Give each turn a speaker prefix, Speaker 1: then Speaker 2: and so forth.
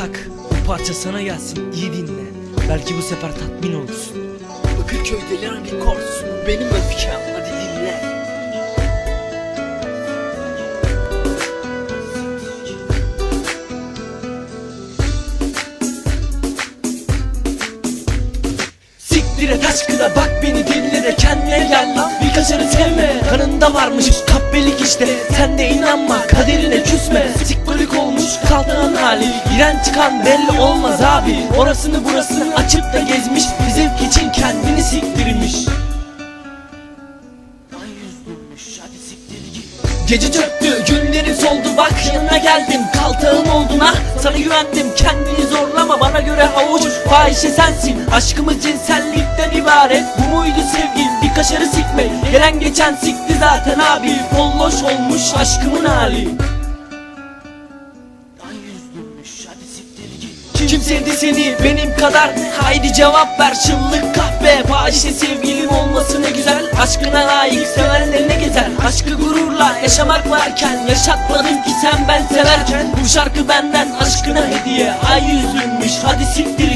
Speaker 1: ortak bu parça sana gelsin iyi dinle. Belki bu sefer tatmin olursun.
Speaker 2: Bakırköy deliren bir korsun Benim öfkem hadi dinle.
Speaker 1: Siktir et aşkına bak beni dinle de kendine gel lan. Bir kaşarı sevme kanında varmış kahpelik işte. Sen de inanma kaderine küsme Giren çıkan belli olmaz abi. Orasını burasını açıp da gezmiş. Zevk için kendini siktirmiş. Gece çöktü günlerin soldu. Bak yanına geldim. Kaltağın oldun ah sana güvendim. Kendini zorlama bana göre havuç Fahişe sensin. Aşkımız cinsellikten ibaret. Bu muydu sevgin bir kaşarı sikmek. Gelen geçen sikti zaten abi. Polloş olmuş aşkımın hali Kim sevdi seni benim kadar. Haydi cevap ver çıllık kahpe. Fahişe sevgilin olması ne güzel. Aşkına layık sevenlerine gezer? Aşkı gururla yaşamak varken Yaşatmadın ki sen ben severken. Bu şarkı benden aşkına hediye. Ay yüzlüymüş hadi siktir